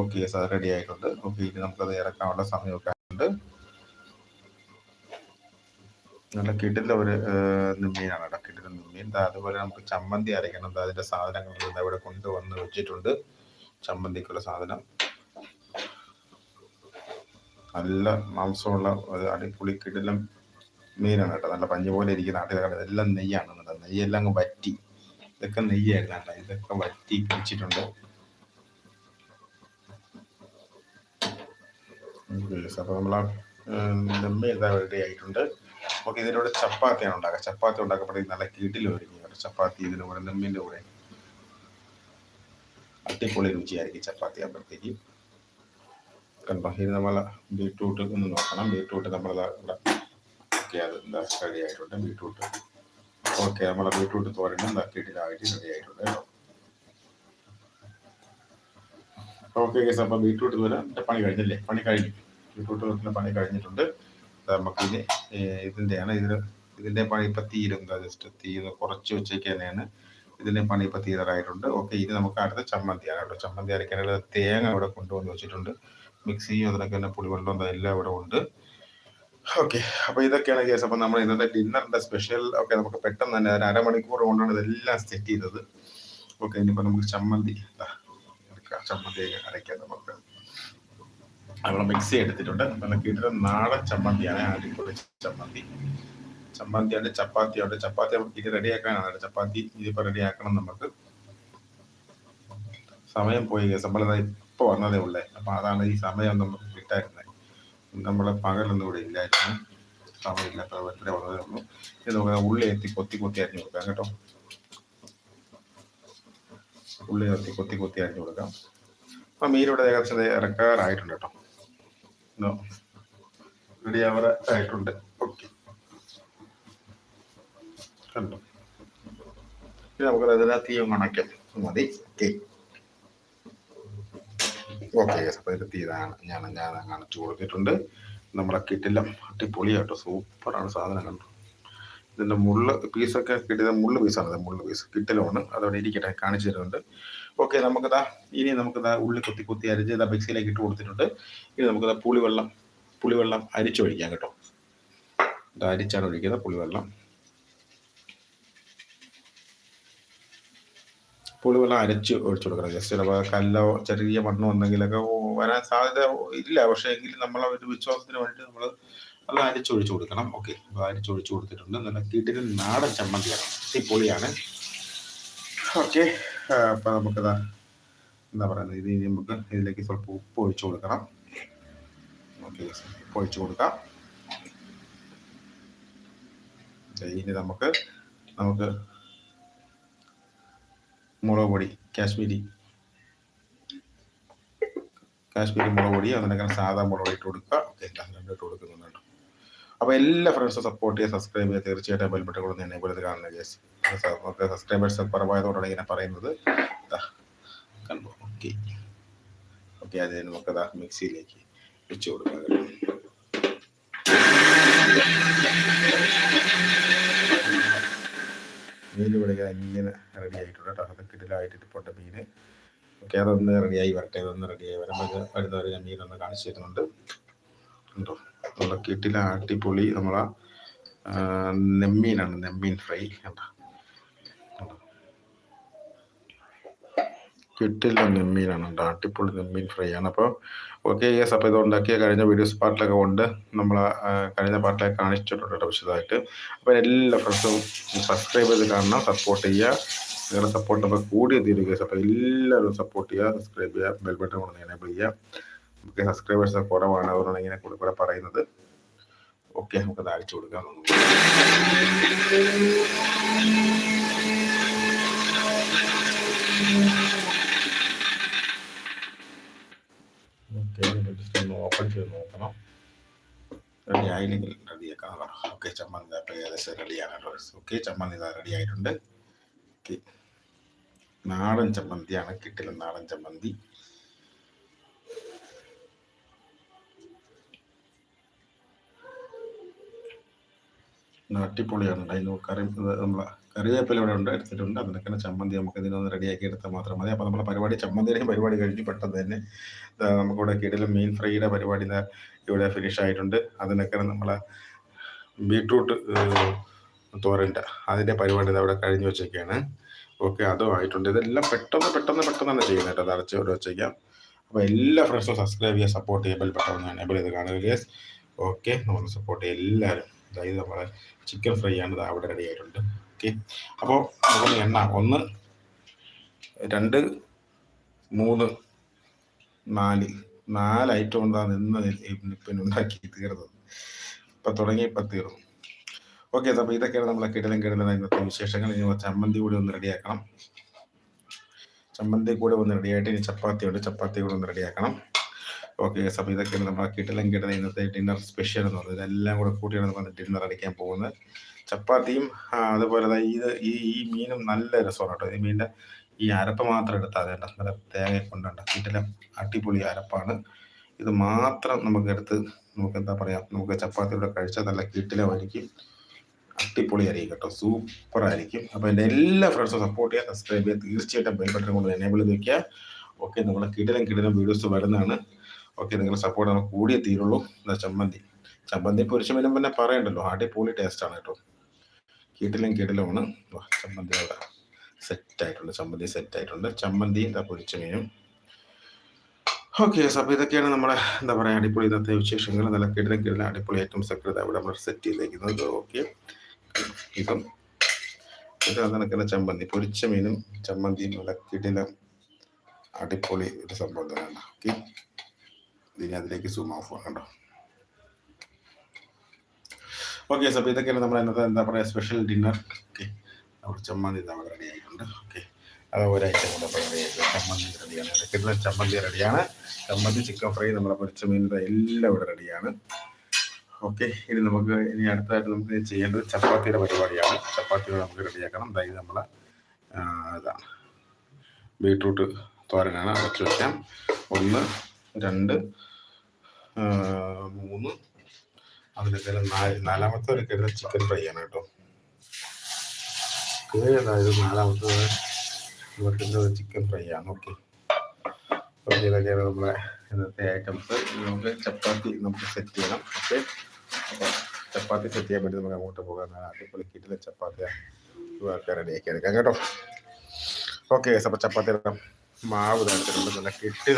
Okay sir ready ആയിട്ടുണ്ട്. Okay ഇനി നമുക്കത് ഇറക്കാനുള്ള സമയമൊക്കെ ഉണ്ട് നല്ല കിടില ഒരു നിമ്മീനാണ് കേട്ടോ കിടില നിമ്മീൻ. അതുപോലെ നമുക്ക് ചമ്മന്തി അരയ്ക്കണം അതിന്റെ സാധനങ്ങൾ ഇവിടെ കൊണ്ടുവന്ന് വെച്ചിട്ടുണ്ട്. ചമ്മന്തിക്കുള്ള സാധനം. നല്ല മാംസമുള്ള ഒരു അടിപൊളി കിടിലം മീനാണ് കേട്ടോ. നല്ല പഞ്ഞി പോലെ ഇരിക്കുന്ന നാട്ടിലെ എല്ലാം നെയ്യാണ് നെയ്യെല്ലാം അങ്ങ് വറ്റി. ഇതൊക്കെ നെയ്യായിരുന്നു കേട്ടോ. ഇതൊക്കെ വറ്റി വെച്ചിട്ടുണ്ട് അപ്പോൾ നമ്മൾ നെമ്മ ഇതാ റെഡി ആയിട്ടുണ്ട്. നമുക്ക് കൂടെ ചപ്പാത്തിയാണ് ഉണ്ടാക്കുക. ചപ്പാത്തി ഉണ്ടാക്കപ്പെടുന്നത് നല്ല കീട്ടിൽ ഒരുങ്ങി ചപ്പാത്തി ഇതിന്റെ കൂടെ നെമ്മിന്റെ കൂടെ. അടിപൊളി രുചിയായിരിക്കും ചപ്പാത്തി അപ്പോഴത്തേക്ക്. കണ്ടോ? ഇത് നമ്മൾ ബീട്രൂട്ട് ഒന്ന് നോക്കണം. ബീട്രൂട്ട് നമ്മൾ ഓക്കെ അത് എന്താ റെഡി ആയിട്ടുണ്ട്. ബീട്രൂട്ട്. ഓക്കെ നമ്മളെ ബീട്രൂട്ട് തോരനും കിടിലായിട്ട് റെഡി ആയിട്ടുണ്ട് കേട്ടോ. ഓക്കെ കേസ് അപ്പോൾ ബീട്രൂട്ട് തോരൻ പണി കഴിഞ്ഞില്ലേ? പണി കഴിഞ്ഞു. ബീട്രൂട്ട് തോരന്റെ പണി കഴിഞ്ഞിട്ടുണ്ട്. നമുക്കിത് ഇതിന്റെയാണ് ഇതിന് ഇതിന്റെ പണി ഇപ്പം തീരും എന്താ ജസ്റ്റ് തീര് കുറച്ച് ഉച്ചയ്ക്ക് തന്നെയാണ്. ഇതിന്റെ പണി ഇപ്പം തീരാറായിട്ടുണ്ട്. ഓക്കെ ഇനി നമുക്ക് അടുത്ത ചമ്മന്തിയാണ് കേട്ടോ. ചമ്മന്തി അരക്കാനുള്ള തേങ്ങ ഇവിടെ കൊണ്ടുവന്ന് വെച്ചിട്ടുണ്ട്. മിക്സിയും അതിനൊക്കെ തന്നെ പുളിവെള്ളം എല്ലാം ഇവിടെ ഉണ്ട്. ഓക്കെ അപ്പോൾ ഇതൊക്കെയാണ് കേസ് അപ്പൊ നമ്മൾ ഇന്നത്തെ ഡിന്നറിന്റെ സ്പെഷ്യൽ ഓക്കെ നമുക്ക് പെട്ടെന്ന് തന്നെ അരമണിക്കൂർ കൊണ്ടാണ് ഇതെല്ലാം സെറ്റ് ചെയ്തത്. ഓക്കെ ഇനിയിപ്പോ നമുക്ക് ചമ്മന്തി ചമ്മന്തി അരയ്ക്കാം നമുക്ക് നമ്മൾ മിക്സി എടുത്തിട്ടുണ്ട് നമുക്ക് ഇതിൽ നാടൻ ചമ്മന്തിയാണ് അടിപൊളി ചമ്മന്തി. ചമ്മന്തിയുണ്ട് ചപ്പാത്തിയുണ്ട് ചപ്പാത്തി നമുക്ക് ഇത് റെഡിയാക്കാനാണ്. ചപ്പാത്തി ഇതിപ്പോ റെഡിയാക്കണം നമുക്ക്. സമയം പോയി സമ്പളം ഇപ്പൊ വന്നതേ ഉള്ളേ. അപ്പൊ അതാണ് ഈ സമയം നമുക്ക് കിട്ടായിരുന്നത് നമ്മളെ പകലൊന്നും ഇവിടെ ഇല്ലായിരുന്നു. സമയമില്ലാത്ത വന്നതേ ഇത് നമുക്ക് ഉള്ളി എത്തി കൊത്തി കൊത്തി അരിഞ്ഞു കൊടുക്കാം കേട്ടോ. ഉള്ളി നിർത്തി കൊത്തി കൊത്തി അരിഞ്ഞു കൊടുക്കാം. അപ്പൊ മീനിവിടെ ഏകദേശം ഇറക്കാറായിട്ടുണ്ട് കേട്ടോ. റെഡി ആവറ ആയിട്ടുണ്ട്. ഓക്കെ കണ്ടോ? ഇനി നമുക്ക് അതിനകത്ത് തീയും കണക്കാം മതി. ഓക്കെ ഓക്കെ തീരാണ് ഞാൻ ഞാൻ കാണിച്ചു കൊടുത്തിട്ടുണ്ട്. നമ്മുടെ കിട്ടില്ല അടിപൊളിയാട്ടോ. സൂപ്പറാണ് സാധനം കണ്ടു. ഇതിന്റെ മുള്ള് പീസൊക്കെ കിട്ടിയത് മുള്ള് പീസാണ് മുള്ള് പീസ് കിട്ടലുമാണ് അതവിടെ ഇരിക്കട്ടെ കാണിച്ചു തരുന്നുണ്ട്. ഓക്കെ നമുക്കിതാ ഇനി നമുക്കിതാ ഉള്ളി കുത്തി കുത്തി അരിച്ച് ഇതാ മിക്സിയിലേക്ക് ഇട്ട് കൊടുത്തിട്ടുണ്ട്. ഇനി നമുക്കിതാ പുളിവെള്ളം പുളിവെള്ളം അരിച്ചൊഴിക്കാം കേട്ടോ. ഇത് അരിച്ചാണ് ഒഴിക്കുന്നത് പുളിവെള്ളം. പുളിവെള്ളം അരച്ച് ഒഴിച്ചു കൊടുക്കണം. ജസ്റ്റ് ചിലപ്പോൾ കല്ലോ ചെറിയ മണ്ണോ എന്തെങ്കിലുമൊക്കെ വരാൻ സാധ്യത ഇല്ല. പക്ഷേ എങ്കിലും നമ്മൾ ഒരു വിശ്വാസത്തിന് വേണ്ടിയിട്ട് നമ്മൾ അത് അരിച്ചൊഴിച്ചു കൊടുക്കണം. ഓക്കെ അപ്പോൾ അരിച്ചൊഴിച്ചു കൊടുത്തിട്ടുണ്ട്. നല്ല കിടിലൻ നാടൻ ചമ്മന്തിയാണ് അടിപൊളിയാണ്. ഓക്കെ അപ്പൊ നമുക്കതാ എന്താ പറയുന്നത്? ഇത് നമുക്ക് ഇതിലേക്ക് സ്വല്പം ഉപ്പ് ഒഴിച്ചു കൊടുക്കണം. ഓക്കെ ഉപ്പ് ഒഴിച്ചു കൊടുക്കാം. ഇനി നമുക്ക് നമുക്ക് മുളക് പൊടി കാശ്മീരി കാശ്മീരി മുളക് പൊടി അതിനൊക്കെ സാധാ മുളക് ഇട്ട് കൊടുക്കുക. ഓക്കെ ഇട്ട് കൊടുക്കുന്നുണ്ട് അപ്പോൾ എല്ലാ ഫ്രണ്ട്സും സപ്പോർട്ട് ചെയ്യുക സബ്സ്ക്രൈബ് ചെയ്യുക തീർച്ചയായിട്ടും ബെൽബട്ടൺ കൂടെ തന്നെ പോലെ കാണുന്ന കേസ് സബ്സ്ക്രൈബേഴ്സ് കുറവായതുകൊണ്ടാണ് ഇങ്ങനെ പറയുന്നത്. ഓക്കെ. ഓക്കെ അത് അതാ മിക്സിയിലേക്ക് വെച്ച് കൊടുക്കാം. മീൻ ഇവിടെ ഇങ്ങനെ റെഡി ആയിട്ടുണ്ട് കേട്ടോ. അതൊക്കെ ഇതിലായിട്ട് പൊട്ട മീൻ. ഓക്കെ അതൊന്ന് റെഡിയായി വരട്ടെ. അതൊന്ന് റെഡിയായി വരുമ്പോൾ വരുന്നവർ ഞാൻ മീനൊന്ന് കാണിച്ചു തരുന്നുണ്ട്. ഉണ്ടോ നമ്മളെ കിട്ടില അടിപൊളി നമ്മളെ നെമ്മീനാണ് നെമ്മീൻ ഫ്രൈ. കണ്ടോ? കിട്ടില്ല നെമ്മീനാണ് കേട്ടോ അടിപൊളി നെമ്മീൻ ഫ്രൈ ആണ്. അപ്പോൾ ഓക്കെ യെസ് അപ്പോൾ ഇത് ഉണ്ടാക്കിയ കഴിഞ്ഞ വീഡിയോസ് പാർട്ടിലൊക്കെ ഉണ്ട്. നമ്മൾ കഴിഞ്ഞ പാർട്ടിലൊക്കെ കാണിച്ചിട്ടുണ്ട് കേട്ടോ വിശദമായിട്ട്. അപ്പോൾ എല്ലാ ഫ്രണ്ട്സും സബ്സ്ക്രൈബ് ചെയ്ത് കാണണം സപ്പോർട്ട് ചെയ്യുക. നിങ്ങളുടെ സപ്പോർട്ട് നമ്മൾ കൂടി തീരുക അപ്പോൾ എല്ലാവരും സപ്പോർട്ട് ചെയ്യുക സബ്സ്ക്രൈബ് ചെയ്യുക ബെൽ ബട്ടൺ കൊണ്ട് എനേബിൾ ചെയ്യുക. നമുക്ക് സബ്സ്ക്രൈബേഴ്സ് കുറവാണ്. അതുകൊണ്ടാണ് ഇങ്ങനെ കൂടെ പറയുന്നത്. ഓക്കെ നമുക്ക് അയച്ചു കൊടുക്കാം. ഓപ്പൺ ചെയ്ത് നോക്കണം. റെഡി ആയില്ലെങ്കിൽ റെഡിയാക്കാം ഓക്കെ ചമ്മന്തി ഏകദേശം റെഡിയാണ് ഓക്കെ ചമ്മന്തി റെഡി ആയിട്ടുണ്ട്. നാടൻ ചമ്മന്തിയാണ് കിട്ടില്ല നാടൻ ചമ്മന്തി. അടിപൊളിയാണ് അതിന് കറി നമ്മളെ കറിവേപ്പില ഇവിടെ ഉണ്ട് എടുത്തിട്ടുണ്ട്. അതിനൊക്കെ ചമ്മന്തി നമുക്ക് ഇതിനൊന്ന് റെഡിയാക്കി എടുത്താൽ മാത്രം മതി. അപ്പോൾ നമ്മുടെ പരിപാടി ചമ്മന്തിയുടെയും പരിപാടി കഴിഞ്ഞ് പെട്ടെന്ന് തന്നെ നമുക്കിവിടെ കിടലും മീൻ ഫ്രൈയുടെ പരിപാടി ഇവിടെ ഫിനിഷ് ആയിട്ടുണ്ട്. അതിനൊക്കെ നമ്മളെ ബീട്രൂട്ട് തോരന്റെ അതിന്റെ പരിപാടി അവിടെ കഴിഞ്ഞ് വെച്ചേക്കാണ്. ഓക്കെ അതും ആയിട്ടുണ്ട്. ഇതെല്ലാം പെട്ടെന്ന് പെട്ടെന്ന് പെട്ടെന്ന് തന്നെ ചെയ്യുന്നത് കേട്ടോ. അത് അടച്ച് ഇവിടെ വെച്ചേക്കാം. അപ്പോൾ എല്ലാ ഫ്രണ്ട്സും സബ്സ്ക്രൈബ് ചെയ്യുക സപ്പോർട്ട് ചെയ്യുക പെട്ടെന്ന് എനേബിൾ ചെയ്ത് കാണുക ഓക്കെ നമ്മൾ സപ്പോർട്ട് ചെയ്യുക എല്ലാവരും. അതായത് പറയാൻ ചിക്കൻ ഫ്രൈ ആണ് അവിടെ റെഡി ആയിട്ടുണ്ട്. ഓക്കെ അപ്പോൾ നമുക്ക് എണ്ണ. ഒന്ന് രണ്ട് മൂന്ന് നാല്. നാല് ഐറ്റം കൊണ്ടാണ് ഇന്ന് പിന്നെ ഉണ്ടാക്കി തീർന്നത്. ഇപ്പം തുടങ്ങി ഇപ്പം തീർന്നു. ഓക്കെ അപ്പോൾ ഇതൊക്കെയാണ് നമ്മളെ കിടലും കിടലും ഇന്നത്തെ വിശേഷങ്ങൾ. ഇനി ചമ്മന്തി കൂടി ഒന്ന് റെഡിയാക്കണം ചമ്മന്തി കൂടെ ഒന്ന് റെഡിയായിട്ട് ഇനി ചപ്പാത്തി ഉണ്ട് ചപ്പാത്തി കൂടെ ഒന്ന് റെഡിയാക്കണം ഓക്കെ അപ്പോൾ ഇതൊക്കെയാണ് നമ്മൾ കിടലും കിട്ടുന്ന ഇന്നത്തെ ഡിന്നർ സ്പെഷ്യൽ എന്ന് പറയുന്നത് ഇതെല്ലാം കൂടെ കൂട്ടിയാണ് നമ്മൾ ഡിന്നർ അടിക്കാൻ പോകുന്നത്. ചപ്പാത്തിയും അതുപോലെ തന്നെ ഇത് ഈ ഈ മീനും നല്ല രസമാണ് കേട്ടോ. ഈ മീനിന്റെ ഈ അരപ്പ് മാത്രം എടുത്താൽ വേണ്ട. നല്ല തേങ്ങ കൊണ്ടുണ്ട് കിട്ടലം അടിപൊളി അരപ്പാണ്. ഇത് മാത്രം നമുക്ക് എടുത്ത് നമുക്ക് എന്താ പറയുക നമുക്ക് ചപ്പാത്തിയുടെ കഴിച്ചാൽ നല്ല കിട്ടിലമായിരിക്കും അടിപൊളി ആയിരിക്കും കേട്ടോ. സൂപ്പർ ആയിരിക്കും. അപ്പോൾ എന്റെ എല്ലാ ഫ്രണ്ട്സും സപ്പോർട്ട് ചെയ്യുക സബ്സ്ക്രൈബ് ചെയ്യുക. തീർച്ചയായിട്ടും ബെൽ ബട്ടൺ കൊണ്ട് എനേബിൾ ചെയ്ത് വയ്ക്കുക ഓക്കെ നമ്മളെ കിടിലം കിടിലം വീഡിയോസ് വരുന്നതാണ്. ഓക്കെ നിങ്ങളുടെ സപ്പോർട്ട് നമുക്ക് കൂടിയേ തീരുള്ളൂ. എന്താ ചമ്മന്തി. ചമ്മന്തി പൊരിച്ച മീനും പിന്നെ പറയണ്ടല്ലോ. ടേസ്റ്റ് ആണ് കേട്ടോ. കീട്ടിലും കിടിലമാണ് ചമ്മന്തി അവിടെ സെറ്റ് ആയിട്ടുണ്ട്. ചമ്മന്തി സെറ്റ് ആയിട്ടുണ്ട്. ചമ്മന്തി എന്താ പൊരിച്ച മീനും. ഓക്കെ അപ്പോൾ ഇതൊക്കെയാണ് നമ്മുടെ എന്താ പറയുക അടിപൊളി ഇന്നത്തെ വിശേഷങ്ങൾ. നല്ല കിടിലം കിടിലം അടിപൊളി ഐറ്റംസ് ഒക്കെ അവിടെ നമ്മൾ സെറ്റ് ചെയ്തേക്കുന്നത്. ഓക്കെ. ഇപ്പം ഇത് നടക്കുന്ന ചമ്മന്തി. പൊരിച്ച മീനും ചമ്മന്തിയും നല്ല കിടിലം അടിപൊളി ഒരു സംഭവം തന്നെയാണ്. ഓക്കെ. ഇനി അതിലേക്ക് സൂം ഓഫ് ആക്കണ്ടോ ഓക്കെ അപ്പോൾ ഇതൊക്കെയാണ് നമ്മൾ ഇന്നത്തെ എന്താ പറയുക സ്പെഷ്യൽ ഡിന്നർ ഓക്കെ നമ്മുടെ ചമ്മന്തി നമ്മൾ റെഡി ആയിട്ടുണ്ട്. ഓക്കെ അത് ഒരാഴ്ച കൂടെ റെഡി ആയിട്ടുണ്ട്. ചമ്മന്തി റെഡിയാണ് ഇടയ്ക്കുന്ന ചമ്മന്തി റെഡിയാണ് ചമ്മന്തി ചിക്കൻ ഫ്രൈ നമ്മളെ പൊരിച്ച മീനിന്റെ എല്ലാം ഇവിടെ റെഡിയാണ് ഓക്കെ ഇനി നമുക്ക് ഇനി അടുത്തായിട്ട് നമുക്ക് ചെയ്യേണ്ടത് ചപ്പാത്തിയുടെ പരിപാടിയാണ്. ചപ്പാത്തിയോട് നമുക്ക് റെഡിയാക്കണം അതായത് നമ്മൾ ഇതാണ് ബീട്രൂട്ട് തോരനാണ്. അടച്ചു വയ്ക്കാം ഒന്ന് രണ്ട് മൂന്ന്. അതിനൊക്കെ നാല് നാലാമത്തെ ഒരു കരുത ചിക്കൻ ഫ്രൈ ആണ് കേട്ടോ. അതായത് നാലാമത്തെ ചിക്കൻ ഫ്രൈ ആണ് ഓക്കെ ഇതൊക്കെയാണ് നമ്മളെ ഇന്നത്തെ ഐറ്റംസ് നമുക്ക് ചപ്പാത്തി നമുക്ക് സെറ്റ് ചെയ്യണം ഓക്കെ അപ്പോൾ ചപ്പാത്തി സെറ്റ് ചെയ്യാൻ വേണ്ടി നമുക്ക് അങ്ങോട്ട് പോകാൻ അടിപൊളി കിട്ടിലെ ചപ്പാത്തി റെഡിയാക്കി എടുക്കാം കേട്ടോ. ഓക്കെ അപ്പോൾ ചപ്പാത്തി മാവ് തരത്തിലുണ്ട് നല്ല കിട്ടിയ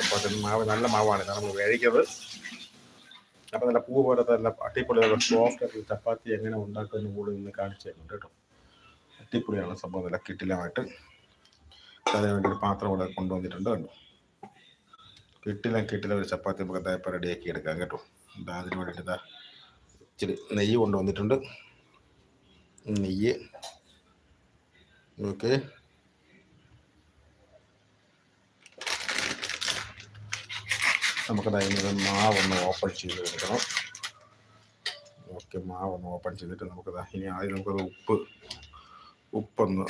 ചപ്പാത്തി മാവ് നല്ല മാവാണ്. നമ്മൾ കഴിക്കുന്നത് അപ്പോൾ നല്ല പൂ പോലത്തെ നല്ല അടിപൊളി സോഫ്റ്റ് ആയിട്ടുള്ള ചപ്പാത്തി എങ്ങനെ ഉണ്ടാക്കുമെന്ന് കൂടി ഇന്ന് തരുന്നുണ്ട് കേട്ടോ. അടിപൊളിയാണ് സംഭവം. നല്ല കിട്ടിലമായിട്ട് അതിന് വേണ്ടി ഒരു പാത്രം കൂടെ കൊണ്ടുവന്നിട്ടുണ്ട് കണ്ടു? കിട്ടില കിട്ടില ഒരു ചപ്പാത്തി നമുക്ക് എന്താ റെഡിയാക്കി എടുക്കാം കേട്ടോ. എന്താ അതിന് വേണ്ടിയിട്ട് എന്താ ഇച്ചിരി നെയ്യ് കൊണ്ടുവന്നിട്ടുണ്ട്. നെയ്യ്. ഓക്കെ നമുക്ക് അതിന് മാവൊന്ന് ഓപ്പൺ ചെയ്ത് എടുക്കണം ഓക്കെ മാവൊന്ന് ഓപ്പൺ ചെയ്തിട്ട് നമുക്ക് ഇനി ആദ്യം നമുക്കത് ഉപ്പ് ഉപ്പൊന്ന്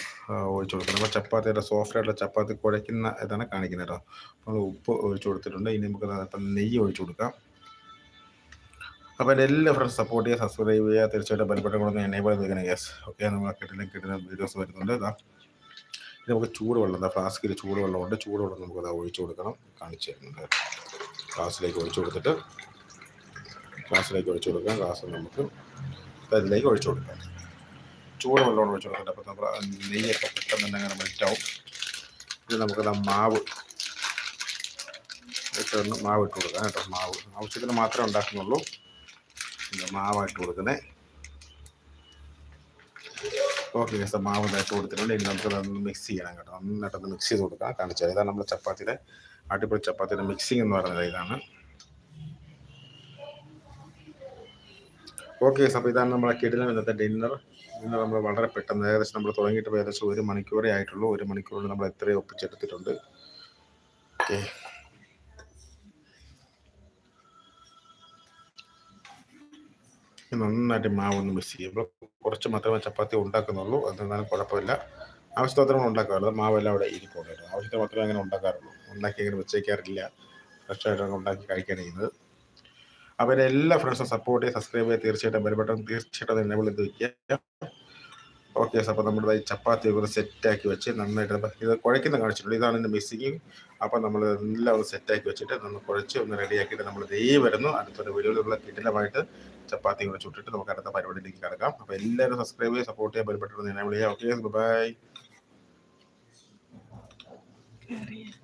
ഒഴിച്ചു കൊടുക്കണം. അപ്പോൾ ചപ്പാത്തിയുടെ സോഫ്റ്റ് ആയിട്ടുള്ള ചപ്പാത്തി കുഴയ്ക്കുന്ന ഇതാണ് കാണിക്കുന്നത് കേട്ടോ. അപ്പോൾ ഉപ്പ് ഒഴിച്ചു കൊടുത്തിട്ടുണ്ട്. ഇനി നമുക്ക് അപ്പം നെയ്യ് ഒഴിച്ചു കൊടുക്കാം. അപ്പോൾ എന്റെ എല്ലാ ഫ്രണ്ട്സ് സപ്പോർട്ട് ചെയ്യുക സബ്സ്ക്രൈബ് ചെയ്യുക. തീർച്ചയായിട്ടും ബലപ്പെട്ട കൊണ്ടൊന്ന് എനേബിൾ വെക്കണം ഗ്യാസ് ഓക്കെ നമ്മൾ കിട്ടുന്ന കിട്ടുന്ന വീഡിയോസ് വരുന്നുണ്ട് ഇതാ നമുക്ക് ചൂടുവെള്ളം എന്താ ഫ്ലാസ്കിൽ ചൂടുവെള്ളമുണ്ട്. ചൂടുവെള്ളം നമുക്കത് ഒഴിച്ചു കൊടുക്കണം. കാണിച്ചു തരുന്നുണ്ട്. ഗ്ലാസ്സിലേക്ക് ഒഴിച്ചു കൊടുത്തിട്ട് ഗ്ലാസ്സിലേക്ക് ഒഴിച്ചു കൊടുക്കാം. ഗ്ലാസ് നമുക്ക് അതിലേക്ക് ഒഴിച്ചു കൊടുക്കാം. ചൂട് വെള്ളമാണ് ഒഴിച്ചു കൊടുക്കേണ്ടത് അപ്പോൾ നമ്മൾ നെയ്യൊക്കെ പെട്ടെന്ന് തന്നെ അങ്ങനെ മെൽറ്റാവും. ഇത് നമുക്ക് മാവ് ഇട്ടൊന്ന് മാവ് ഇട്ട് കൊടുക്കാം കേട്ടോ. മാവ്. ആവശ്യത്തിന് മാത്രമേ ഉണ്ടാക്കുന്നുള്ളൂ. മാവായിട്ട് കൊടുക്കുന്നത് ഓക്കെ ഗസ് മാവ് ഇതായിട്ട് കൊടുത്തിട്ടുണ്ട്. ഇനി നമുക്ക് അതൊന്ന് മിക്സ് ചെയ്യണം കേട്ടോ. നന്നായിട്ടൊന്ന് മിക്സ് ചെയ്ത് കൊടുക്കാം. കാണിച്ചാൽ ഇതാണ് നമ്മൾ ചപ്പാത്തിയുടെ അടിപൊളി ചപ്പാത്തിയുടെ മിക്സിംഗ് എന്ന് പറയുന്നത് ഇതാണ്. ഓക്കെ അപ്പോൾ ഇതാണ് നമ്മളെ കിടിലം ഇന്നത്തെ ഡിന്നർ ഇന്ന് നമ്മൾ വളരെ പെട്ടെന്ന് ഏകദേശം നമ്മൾ തുടങ്ങിയിട്ട് ഏകദേശം ഒരു മണിക്കൂറേ ആയിട്ടുള്ളൂ. ഒരു മണിക്കൂറിൽ നമ്മൾ എത്രയും ഒപ്പിച്ചെടുത്തിട്ടുണ്ട്. ഓക്കെ നന്നായിട്ട് മാവൊന്ന് മിക്സ് ചെയ്യുമ്പോൾ കുറച്ച് മാത്രമേ ചപ്പാത്തി ഉണ്ടാക്കുന്നുള്ളൂ. അതെന്നാലും കുഴപ്പമില്ല. ആവശ്യത്തിന് ഉണ്ടാക്കാറുള്ളത് മാവെല്ലാം അവിടെ ഇരിപ്പുണ്ട് ആവശ്യത്തിന് മാത്രമേ അങ്ങനെ ഉണ്ടാക്കാറുള്ളൂ. ഉണ്ടാക്കി അങ്ങനെ വെച്ചേക്കാറില്ല. ഫ്രഷായിട്ട് ഉണ്ടാക്കി കഴിക്കാൻ ചെയ്യുന്നത്. അപ്പോൾ എല്ലാ ഫ്രണ്ട്സും സപ്പോർട്ട് ചെയ്യുക സബ്സ്ക്രൈബ് ചെയ്ത് തീർച്ചയായിട്ടും ബെൽബട്ടൺ തീർച്ചയായിട്ടും എന്നെ വിളിച്ച് വയ്ക്കുക ഓക്കെ അപ്പോൾ നമ്മുടെ ഈ ചപ്പാത്തി ഒക്കെ സെറ്റാക്കി വെച്ച് നന്നായിട്ട് ഇത് കുഴയ്ക്കുന്ന കാണിച്ചിട്ടുണ്ട്. ഇതാണ് എന്റെ മിസ്സിങ് അപ്പോൾ നമ്മൾ എല്ലാം ഒന്ന് സെറ്റാക്കി വെച്ചിട്ട് നമ്മൾ കുഴച്ച് ഒന്ന് റെഡിയാക്കിയിട്ട് നമ്മൾ ദേ വരുന്നു. അടുത്തൊരു വീഡിയോയിലുള്ള കിടിലമായിട്ട് ചപ്പാത്തി കൂടെ ചുട്ടിട്ട് നമുക്ക് അടുത്ത പരിപാടിയിലേക്ക് കിടക്കാം. അപ്പോൾ എല്ലാവരും സബ്സ്ക്രൈബ് ചെയ്യുക സപ്പോർട്ട് ചെയ്യാൻ ബന്ധപ്പെട്ടിട്ട് എന്നെ വിളിക്കാം ഓക്കെ ബൈ area.